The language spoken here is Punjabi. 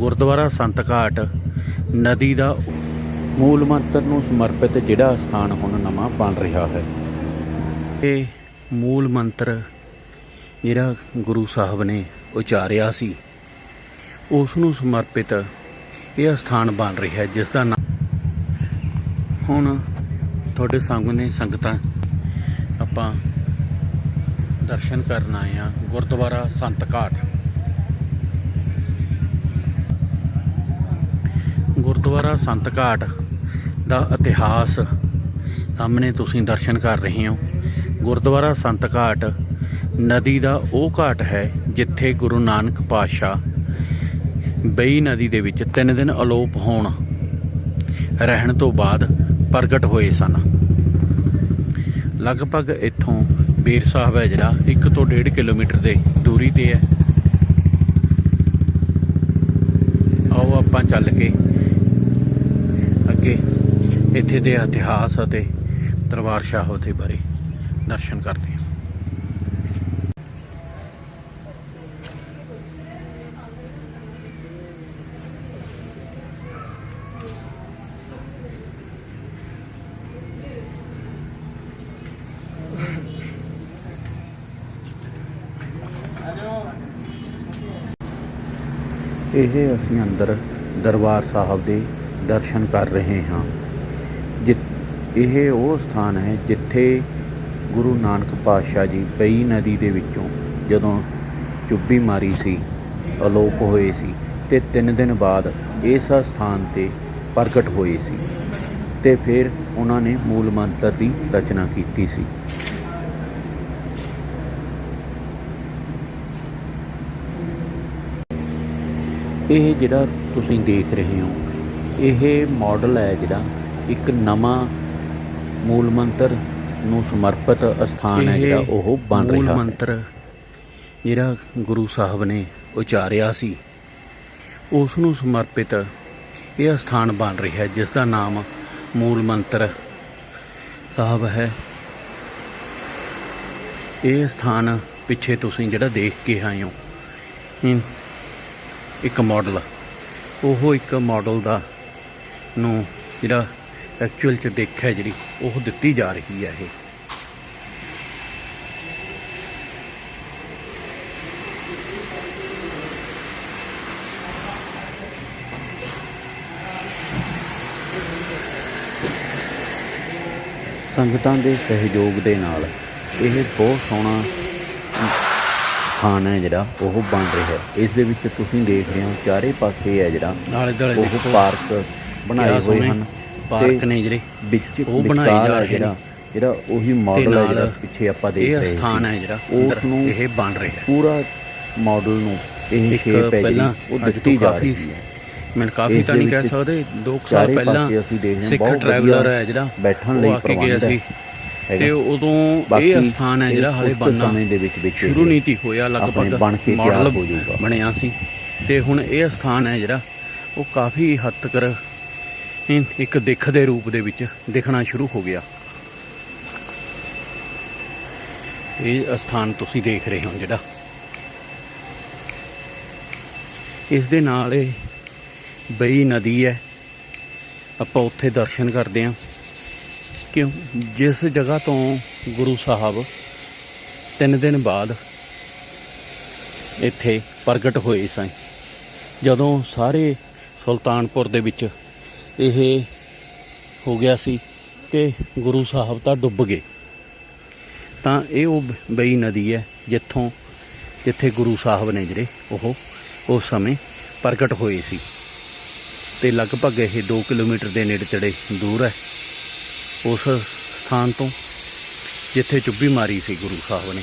ਗੁਰਦੁਆਰਾ ਸੰਤ ਘਾਟ, ਨਦੀ ਦਾ ਮੂਲ ਮੰਤਰ ਨੂੰ ਸਮਰਪਿਤ ਜਿਹੜਾ ਸਥਾਨ ਹੁਣ ਨਵਾਂ ਬਣ ਰਿਹਾ ਹੈ। ਇਹ ਮੂਲ ਮੰਤਰ ਜਿਹੜਾ ਗੁਰੂ ਸਾਹਿਬ ਨੇ ਉਚਾਰਿਆ ਸੀ, ਉਸ ਨੂੰ ਸਮਰਪਿਤ ਇਹ ਸਥਾਨ ਬਣ ਰਿਹਾ ਹੈ, ਜਿਸ ਦਾ ਨਾਮ ਹੁਣ ਤੁਹਾਡੇ ਸਾਹਮਣੇ ਸੰਗਤਾਂ ਆਪਾਂ ਦਰਸ਼ਨ ਕਰਨ ਆਏ ਆ ਗੁਰਦੁਆਰਾ ਸੰਤ ਘਾਟ। ਗੁਰਦੁਆਰਾ ਸੰਤ ਘਾਟ ਦਾ ਇਤਿਹਾਸ ਸਾਹਮਣੇ ਤੁਸੀਂ ਦਰਸ਼ਨ ਕਰ ਰਹੇ ਹੋ। ਗੁਰਦੁਆਰਾ ਸੰਤ ਘਾਟ ਨਦੀ ਦਾ ਉਹ ਘਾਟ ਹੈ ਜਿੱਥੇ ਗੁਰੂ ਨਾਨਕ ਪਾਤਸ਼ਾਹ ਬਈ ਨਦੀ ਦੇ ਵਿੱਚ ਤਿੰਨ ਦਿਨ ਅਲੋਪ ਹੋਣ ਰਹਿਣ ਤੋਂ ਬਾਅਦ ਪ੍ਰਗਟ ਹੋਏ ਸਨ। ਲਗਭਗ ਇੱਥੋਂ ਬੀਰ ਸਾਹਿਬ ਹੈ ਜਿਹੜਾ 1 ਤੋਂ 1.5 ਕਿਲੋਮੀਟਰ ਦੇ ਦੂਰੀ ਤੇ ਹੈ। ਆਓ ਆਪਾਂ ਚੱਲ ਕੇ ਅੱਗੇ ਇੱਥੇ ਦੇ ਇਤਿਹਾਸ ਅਤੇ ਦਰਬਾਰ ਸਾਹਿਬ ਦੇ ਬਾਰੇ ਦਰਸ਼ਨ ਕਰਦੇ ਹਾਂ। ਇਹ ਅਸੀਂ ਅੰਦਰ ਦਰਬਾਰ ਸਾਹਿਬ ਦੇ ਦਰਸ਼ਨ ਕਰ ਰਹੇ ਹਾਂ। ਜਿ ਇਹ ਉਹ ਸਥਾਨ ਹੈ ਜਿੱਥੇ ਗੁਰੂ ਨਾਨਕ ਪਾਤਸ਼ਾਹ ਜੀ ਪਈ ਨਦੀ ਦੇ ਵਿੱਚੋਂ ਜਦੋਂ ਚੁੱਭੀ ਮਾਰੀ ਸੀ, ਅਲੋਪ ਹੋਏ ਸੀ ਤੇ 3 ਦਿਨ ਬਾਅਦ ਇਸ ਸਥਾਨ ਤੇ ਪ੍ਰਗਟ ਹੋਏ ਸੀ ਤੇ ਫਿਰ ਉਹਨਾਂ ਨੇ ਮੂਲ ਮੰਤਰ ਦੀ ਰਚਨਾ ਕੀਤੀ ਸੀ। ਇਹ ਜਿਹੜਾ ਤੁਸੀਂ ਦੇਖ ਰਹੇ ਹੋ ਇਹ ਮਾਡਲ ਹੈ ਜਿਹੜਾ ਇੱਕ ਨਵਾਂ ਮੂਲ ਮੰਤਰ ਨੂੰ ਸਮਰਪਿਤ ਸਥਾਨ ਹੈ ਜਿਹੜਾ ਉਹ ਬਣ ਰਿਹਾ ਹੈ। ਮੂਲ ਮੰਤਰ ਜਿਹੜਾ ਗੁਰੂ ਸਾਹਿਬ ਨੇ ਉਚਾਰਿਆ ਸੀ ਉਸ ਨੂੰ ਸਮਰਪਿਤ ਇਹ ਸਥਾਨ ਬਣ ਰਿਹਾ ਹੈ ਜਿਸ ਦਾ ਨਾਮ ਮੂਲ ਮੰਤਰ ਸਾਹਿਬ ਹੈ। ਇਹ ਸਥਾਨ ਪਿੱਛੇ ਤੁਸੀਂ ਜਿਹੜਾ ਦੇਖ ਕੇ ਆਏ ਹੋ ਇੱਕ ਮਾਡਲ ਉਹ ਇੱਕ ਮਾਡਲ ਦਾ ਨੂੰ ਜਿਹੜਾ ਐਕਚੁਅਲ ਚ ਦੇਖਿਆ ਜਿਹੜੀ ਉਹ ਦਿੱਤੀ ਜਾ ਰਹੀ ਹੈ ਇਹ। ਸੰਗਤਾਂ ਦੇ ਸਹਿਯੋਗ ਦੇ ਨਾਲ ਇਹ ਬਹੁਤ ਸੋਹਣਾ ਸਥਾਨ ਹੈ ਜਿਹੜਾ ਉਹ ਬਣ ਰਿਹਾ ਹੈ। ਇਸ ਦੇ ਵਿੱਚ ਤੁਸੀਂ ਦੇਖ ਰਹੇ ਹੋ ਚਾਰੇ ਪਾਸੇ ਹੈ ਜਿਹੜਾ ਨਾਲੇ ਦਲੇ ਉਹ ਪਾਰਕ ਬਣਾਏ ਹੋਏ ਹਨ। ਪਾਰਕ ਨੇ ਜਿਹੜੇ ਵਿੱਚ ਉਹ ਬਣਾਏ ਜਾ ਰਹੇ ਜਿਹੜਾ ਜਿਹੜਾ ਉਹੀ ਮਾਡਲ ਹੈ ਜਿਹੜਾ ਪਿੱਛੇ ਆਪਾਂ ਦੇਖ ਰਹੇ ਇਹ ਸਥਾਨ। ਹੈ ਜਿਹੜਾ ਉਸ ਨੂੰ ਇਹ ਬਣ ਰਿਹਾ ਹੈ। ਪੂਰਾ ਮਾਡਲ ਨੂੰ ਇਹ ਸ਼ੇਪ ਹੈ ਜਿਹੜੀ ਉਹ ਦਿੱਤੀ ਜਾ ਰਹੀ ਹੈ। ਮੈਨੂੰ ਕਾਫੀ ਤਾਂ ਨਹੀਂ ਕਹਿ ਸਕਦੇ 2 ਸਾਲ ਪਹਿਲਾਂ ਸਿੱਖ ਟਰੈਵਲਰ ਹੈ ਜਿਹੜਾ ਬੈਠਣ ਲਈ ਪ੍ਰਬੰਧ ਹੈ। ਤੇ ਉਦੋਂ ਇਹ ਸਥਾਨ ਹੈ ਜਿਹੜਾ ਹਲੇ ਬਣਨਾ ਸ਼ੁਰੂ ਨਹੀਂ ਤੀ ਹੋਇਆ ਲਗਭਗ ਮਾਡਲ। ਬਣਿਆ ਸੀ। ਤੇ ਹੁਣ ਇਹ ਸਥਾਨ ਹੈ ਜਿਹੜਾ ਉਹ ਕਾਫੀ ਹੱਦ ਤੱਕ ਇੱਕ ਦਿੱਖ ਦੇ ਰੂਪ ਦੇ ਵਿੱਚ ਦਿਖਣਾ ਸ਼ੁਰੂ ਹੋ ਗਿਆ। ਇਹ ਸਥਾਨ ਤੁਸੀਂ ਦੇਖ ਰਹੇ ਹੋ ਜਿਹੜਾ। ਇਸ ਦੇ ਨਾਲ ਇਹ ਬਈ ਨਦੀ ਹੈ। ਆਪਾਂ ਉੱਥੇ ਦਰਸ਼ਨ ਕਰਦੇ ਹਾਂ। ਕਿਉਂ? ਜਿਸ ਜਗ੍ਹਾ ਤੋਂ ਗੁਰੂ ਸਾਹਿਬ ਤਿੰਨ ਦਿਨ ਬਾਅਦ ਇੱਥੇ ਪ੍ਰਗਟ ਹੋਏ ਸਨ। ਜਦੋਂ ਸਾਰੇ ਸੁਲਤਾਨਪੁਰ ਦੇ ਵਿੱਚ ਇਹ ਹੋ ਗਿਆ ਸੀ ਕਿ ਗੁਰੂ ਸਾਹਿਬ ਤਾਂ ਡੁੱਬ ਗਏ। ਤਾਂ ਇਹ ਉਹ ਬਈ ਨਦੀ ਹੈ ਜਿੱਥੋਂ ਜਿੱਥੇ ਗੁਰੂ ਸਾਹਿਬ ਨੇ ਜਿਹੜੇ ਉਹ, ਉਸ ਸਮੇਂ ਪ੍ਰਗਟ ਹੋਏ ਸੀ। ਤੇ ਲਗਭਗ ਇਹ 2 ਕਿਲੋਮੀਟਰ ਦੇ ਨੇੜੇ ਤੇੜੇ ਦੂਰ ਹੈ। ਉਸ ਸਥਾਨ ਤੋਂ ਜਿੱਥੇ ਚੁੱਭੀ ਮਾਰੀ ਸੀ ਗੁਰੂ ਸਾਹਿਬ ਨੇ।